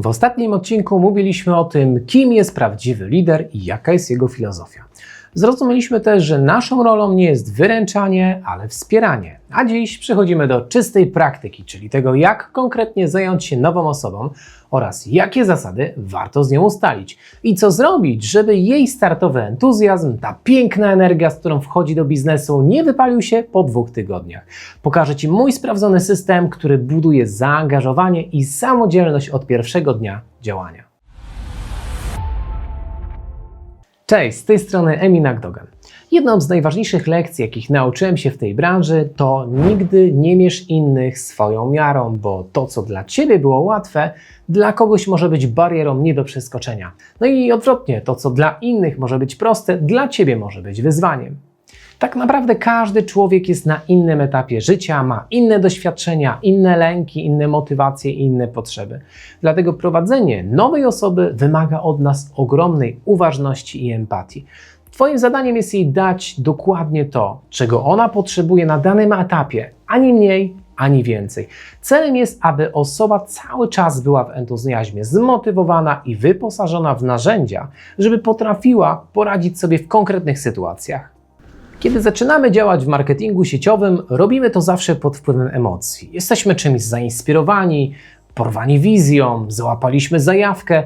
W ostatnim odcinku mówiliśmy o tym, kim jest prawdziwy lider i jaka jest jego filozofia. Zrozumieliśmy też, że naszą rolą nie jest wyręczanie, ale wspieranie. A dziś przechodzimy do czystej praktyki, czyli tego, jak konkretnie zająć się nową osobą oraz jakie zasady warto z nią ustalić i co zrobić, żeby jej startowy entuzjazm, ta piękna energia, z którą wchodzi do biznesu, nie wypalił się po dwóch tygodniach. Pokażę Ci mój sprawdzony system, który buduje zaangażowanie i samodzielność od pierwszego dnia działania. Cześć, z tej strony Emin Agdogan. Jedną z najważniejszych lekcji, jakich nauczyłem się w tej branży, to nigdy nie mierz innych swoją miarą, bo to, co dla Ciebie było łatwe, dla kogoś może być barierą nie do przeskoczenia. No i odwrotnie, to, co dla innych może być proste, dla Ciebie może być wyzwaniem. Tak naprawdę każdy człowiek jest na innym etapie życia, ma inne doświadczenia, inne lęki, inne motywacje i inne potrzeby. Dlatego prowadzenie nowej osoby wymaga od nas ogromnej uważności i empatii. Twoim zadaniem jest jej dać dokładnie to, czego ona potrzebuje na danym etapie, ani mniej, ani więcej. Celem jest, aby osoba cały czas była w entuzjazmie, zmotywowana i wyposażona w narzędzia, żeby potrafiła poradzić sobie w konkretnych sytuacjach. Kiedy zaczynamy działać w marketingu sieciowym, robimy to zawsze pod wpływem emocji. Jesteśmy czymś zainspirowani, porwani wizją, załapaliśmy zajawkę.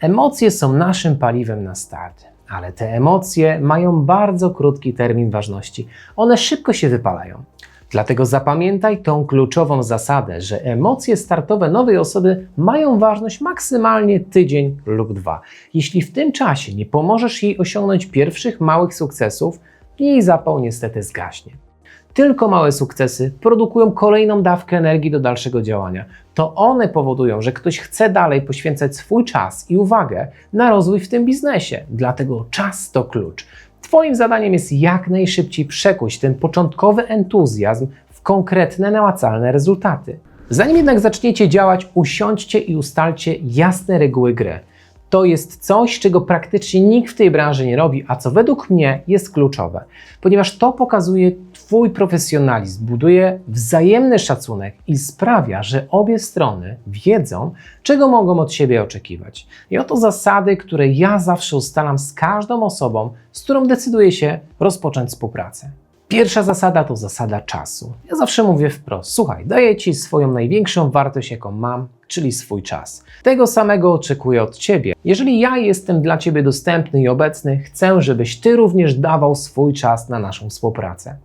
Emocje są naszym paliwem na start, ale te emocje mają bardzo krótki termin ważności. One szybko się wypalają. Dlatego zapamiętaj tą kluczową zasadę, że emocje startowe nowej osoby mają ważność maksymalnie tydzień lub dwa. Jeśli w tym czasie nie pomożesz jej osiągnąć pierwszych małych sukcesów, jej zapał niestety zgaśnie. Tylko małe sukcesy produkują kolejną dawkę energii do dalszego działania. To one powodują, że ktoś chce dalej poświęcać swój czas i uwagę na rozwój w tym biznesie. Dlatego czas to klucz. Twoim zadaniem jest jak najszybciej przekuć ten początkowy entuzjazm w konkretne, namacalne rezultaty. Zanim jednak zaczniecie działać, usiądźcie i ustalcie jasne reguły gry to jest coś, czego praktycznie nikt w tej branży nie robi, a co według mnie jest kluczowe, ponieważ to pokazuje Twój profesjonalizm, buduje wzajemny szacunek i sprawia, że obie strony wiedzą, czego mogą od siebie oczekiwać. I oto zasady, które ja zawsze ustalam z każdą osobą, z którą decyduję się rozpocząć współpracę. Pierwsza zasada to zasada czasu. Ja zawsze mówię wprost: słuchaj, daję ci swoją największą wartość, jaką mam, czyli swój czas. Tego samego oczekuję od ciebie. Jeżeli ja jestem dla ciebie dostępny i obecny, chcę, żebyś ty również dawał swój czas na naszą współpracę.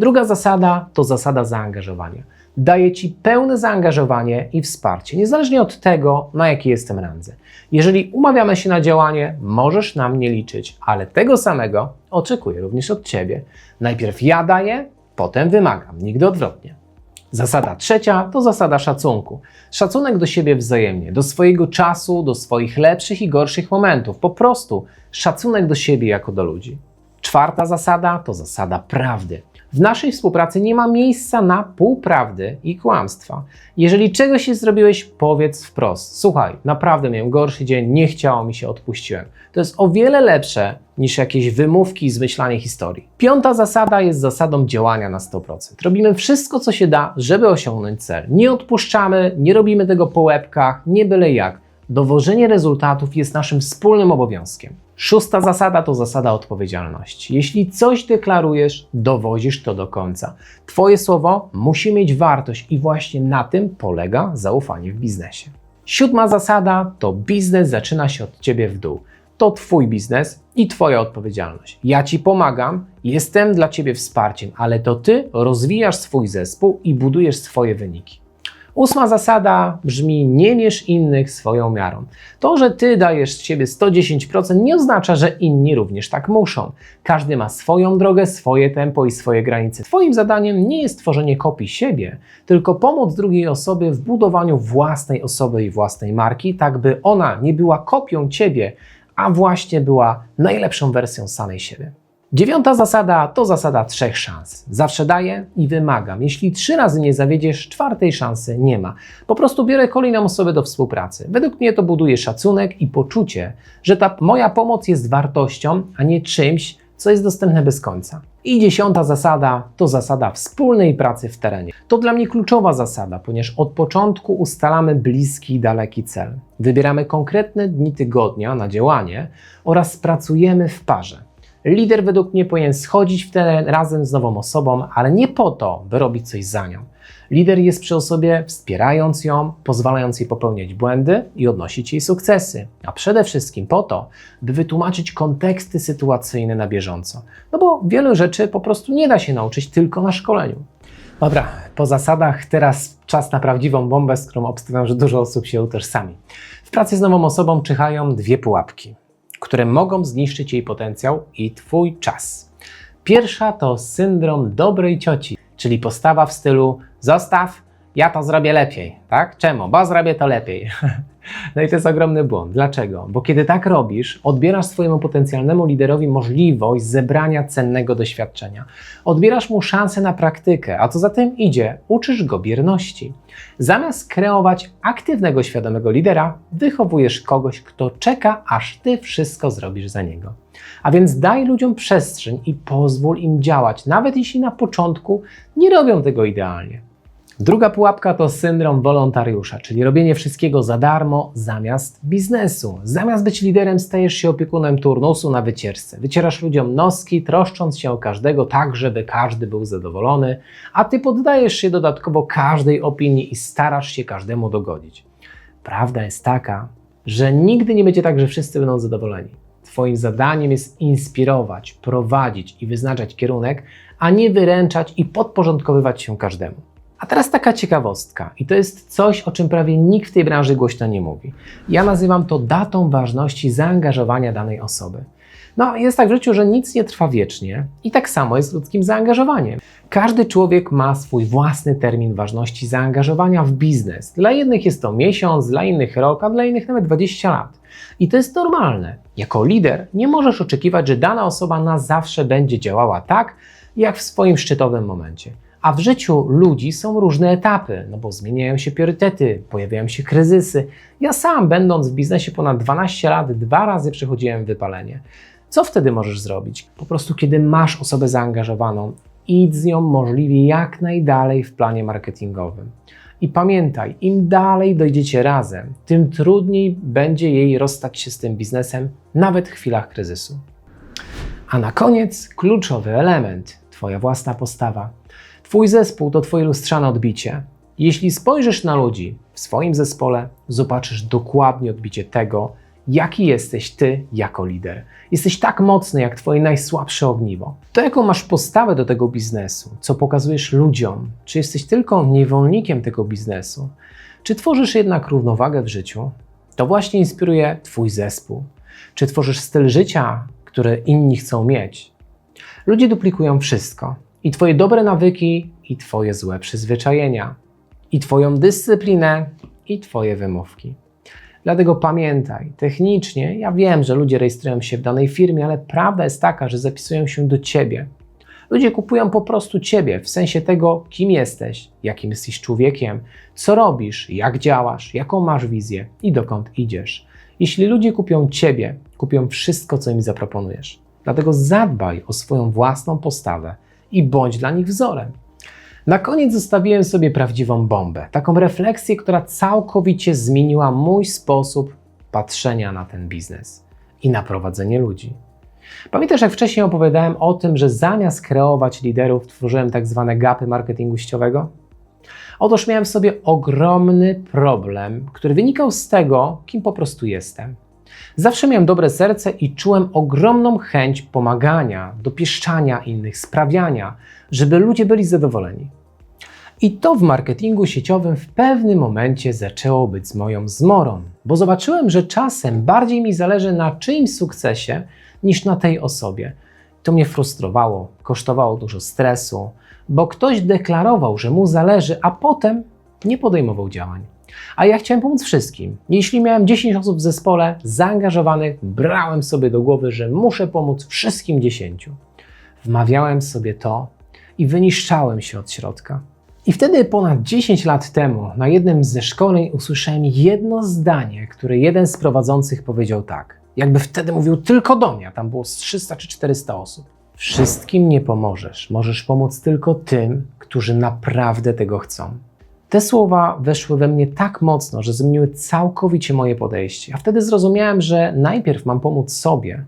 Druga zasada to zasada zaangażowania. Daję Ci pełne zaangażowanie i wsparcie, niezależnie od tego, na jakiej jestem randze. Jeżeli umawiamy się na działanie, możesz na mnie liczyć, ale tego samego oczekuję również od Ciebie. Najpierw ja daję, potem wymagam, nigdy odwrotnie. Zasada trzecia to zasada szacunku. Szacunek do siebie wzajemnie, do swojego czasu, do swoich lepszych i gorszych momentów. Po prostu szacunek do siebie jako do ludzi. Czwarta zasada to zasada prawdy. W naszej współpracy nie ma miejsca na półprawdy i kłamstwa. Jeżeli czegoś nie zrobiłeś, powiedz wprost. Słuchaj, naprawdę miałem gorszy dzień, nie chciało mi się, odpuściłem. To jest o wiele lepsze niż jakieś wymówki i zmyślanie historii. Piąta zasada jest zasadą działania na 100%. Robimy wszystko, co się da, żeby osiągnąć cel. Nie odpuszczamy, nie robimy tego po łebkach, nie byle jak. Dowożenie rezultatów jest naszym wspólnym obowiązkiem. Szósta zasada to zasada odpowiedzialności. Jeśli coś deklarujesz, dowozisz to do końca. Twoje słowo musi mieć wartość i właśnie na tym polega zaufanie w biznesie. Siódma zasada to biznes zaczyna się od ciebie w dół. To Twój biznes i Twoja odpowiedzialność. Ja Ci pomagam, jestem dla Ciebie wsparciem, ale to Ty rozwijasz swój zespół i budujesz swoje wyniki. Ósma zasada brzmi: nie mierz innych swoją miarą. To, że ty dajesz z siebie 110%, nie oznacza, że inni również tak muszą. Każdy ma swoją drogę, swoje tempo i swoje granice. Twoim zadaniem nie jest tworzenie kopii siebie, tylko pomoc drugiej osobie w budowaniu własnej osoby i własnej marki, tak by ona nie była kopią ciebie, a właśnie była najlepszą wersją samej siebie. Dziewiąta zasada to zasada trzech szans. Zawsze daję i wymagam. Jeśli trzy razy nie zawiedziesz, czwartej szansy nie ma. Po prostu biorę kolejną osobę do współpracy. Według mnie to buduje szacunek i poczucie, że ta moja pomoc jest wartością, a nie czymś, co jest dostępne bez końca. I dziesiąta zasada to zasada wspólnej pracy w terenie. To dla mnie kluczowa zasada, ponieważ od początku ustalamy bliski i daleki cel. Wybieramy konkretne dni tygodnia na działanie oraz pracujemy w parze. Lider według mnie powinien schodzić w teren razem z nową osobą, ale nie po to, by robić coś za nią. Lider jest przy osobie wspierając ją, pozwalając jej popełniać błędy i odnosić jej sukcesy, a przede wszystkim po to, by wytłumaczyć konteksty sytuacyjne na bieżąco. No bo wielu rzeczy po prostu nie da się nauczyć tylko na szkoleniu. Dobra, po zasadach teraz czas na prawdziwą bombę, z którą obstawiam, że dużo osób się utożsami. W pracy z nową osobą czyhają dwie pułapki, które mogą zniszczyć jej potencjał i Twój czas. Pierwsza to syndrom dobrej cioci, czyli postawa w stylu zostaw, ja to zrobię lepiej, tak? Czemu? Bo zrobię to lepiej. No i to jest ogromny błąd. Dlaczego? Bo kiedy tak robisz, odbierasz swojemu potencjalnemu liderowi możliwość zebrania cennego doświadczenia. Odbierasz mu szansę na praktykę, a co za tym idzie, uczysz go bierności. Zamiast kreować aktywnego, świadomego lidera, wychowujesz kogoś, kto czeka, aż ty wszystko zrobisz za niego. A więc daj ludziom przestrzeń i pozwól im działać, nawet jeśli na początku nie robią tego idealnie. Druga pułapka to syndrom wolontariusza, czyli robienie wszystkiego za darmo zamiast biznesu. Zamiast być liderem, stajesz się opiekunem turnusu na wycieczce. Wycierasz ludziom noski, troszcząc się o każdego tak, żeby każdy był zadowolony, a ty poddajesz się dodatkowo każdej opinii i starasz się każdemu dogodzić. Prawda jest taka, że nigdy nie będzie tak, że wszyscy będą zadowoleni. Twoim zadaniem jest inspirować, prowadzić i wyznaczać kierunek, a nie wyręczać i podporządkowywać się każdemu. A teraz taka ciekawostka, i to jest coś, o czym prawie nikt w tej branży głośno nie mówi. Ja nazywam to datą ważności zaangażowania danej osoby. No, jest tak w życiu, że nic nie trwa wiecznie i tak samo jest z ludzkim zaangażowaniem. Każdy człowiek ma swój własny termin ważności zaangażowania w biznes. Dla jednych jest to miesiąc, dla innych rok, a dla innych nawet 20 lat. I to jest normalne. Jako lider nie możesz oczekiwać, że dana osoba na zawsze będzie działała tak, jak w swoim szczytowym momencie. A w życiu ludzi są różne etapy, no bo zmieniają się priorytety, pojawiają się kryzysy. Ja sam, będąc w biznesie ponad 12 lat, dwa razy przechodziłem wypalenie. Co wtedy możesz zrobić? Po prostu, kiedy masz osobę zaangażowaną, idź z nią możliwie jak najdalej w planie marketingowym. I pamiętaj, im dalej dojdziecie razem, tym trudniej będzie jej rozstać się z tym biznesem, nawet w chwilach kryzysu. A na koniec kluczowy element Twoja własna postawa. Twój zespół to Twoje lustrzane odbicie. Jeśli spojrzysz na ludzi w swoim zespole, zobaczysz dokładnie odbicie tego, jaki jesteś Ty jako lider. Jesteś tak mocny jak Twoje najsłabsze ogniwo. To, jaką masz postawę do tego biznesu, co pokazujesz ludziom, czy jesteś tylko niewolnikiem tego biznesu, czy tworzysz jednak równowagę w życiu, to właśnie inspiruje Twój zespół. Czy tworzysz styl życia, który inni chcą mieć. Ludzie duplikują wszystko i Twoje dobre nawyki, i Twoje złe przyzwyczajenia, i Twoją dyscyplinę, i Twoje wymówki. Dlatego pamiętaj, technicznie ja wiem, że ludzie rejestrują się w danej firmie, ale prawda jest taka, że zapisują się do Ciebie. Ludzie kupują po prostu Ciebie w sensie tego, kim jesteś, jakim jesteś człowiekiem, co robisz, jak działasz, jaką masz wizję i dokąd idziesz. Jeśli ludzie kupią Ciebie, kupią wszystko, co im zaproponujesz. Dlatego zadbaj o swoją własną postawę i bądź dla nich wzorem. Na koniec zostawiłem sobie prawdziwą bombę, taką refleksję, która całkowicie zmieniła mój sposób patrzenia na ten biznes i na prowadzenie ludzi. Pamiętasz, jak wcześniej opowiadałem o tym, że zamiast kreować liderów, tworzyłem tak zwane gapy marketingu sieciowego? Otóż miałem w sobie ogromny problem, który wynikał z tego, kim po prostu jestem. Zawsze miałem dobre serce i czułem ogromną chęć pomagania, dopieszczania innych, sprawiania, żeby ludzie byli zadowoleni. I to w marketingu sieciowym w pewnym momencie zaczęło być z moją zmorą, bo zobaczyłem, że czasem bardziej mi zależy na czyimś sukcesie niż na tej osobie. To mnie frustrowało, kosztowało dużo stresu, bo ktoś deklarował, że mu zależy, a potem nie podejmował działań. A ja chciałem pomóc wszystkim. Jeśli miałem 10 osób w zespole zaangażowanych, brałem sobie do głowy, że muszę pomóc wszystkim 10. Wmawiałem sobie to i wyniszczałem się od środka. I wtedy ponad 10 lat temu na jednym ze szkoleń usłyszałem jedno zdanie, które jeden z prowadzących powiedział tak: Jakby wtedy mówił tylko do mnie, a tam było z 300 czy 400 osób. Wszystkim nie pomożesz. Możesz pomóc tylko tym, którzy naprawdę tego chcą. Te słowa weszły we mnie tak mocno, że zmieniły całkowicie moje podejście. A wtedy zrozumiałem, że najpierw mam pomóc sobie,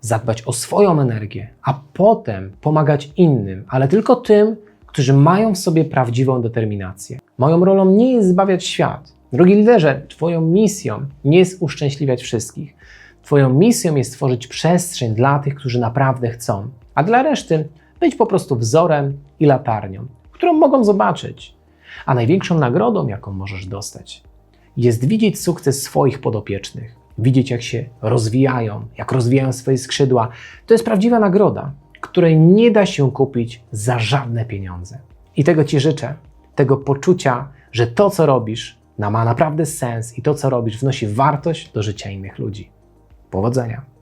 zadbać o swoją energię, a potem pomagać innym, ale tylko tym, którzy mają w sobie prawdziwą determinację. Moją rolą nie jest zbawiać świat. Drogi liderze, Twoją misją nie jest uszczęśliwiać wszystkich. Twoją misją jest stworzyć przestrzeń dla tych, którzy naprawdę chcą, a dla reszty być po prostu wzorem i latarnią, którą mogą zobaczyć. A największą nagrodą, jaką możesz dostać, jest widzieć sukces swoich podopiecznych, widzieć jak się rozwijają, jak rozwijają swoje skrzydła. To jest prawdziwa nagroda, której nie da się kupić za żadne pieniądze. I tego Ci życzę, tego poczucia, że to, co robisz, ma naprawdę sens i to, co robisz, wnosi wartość do życia innych ludzi. Powodzenia!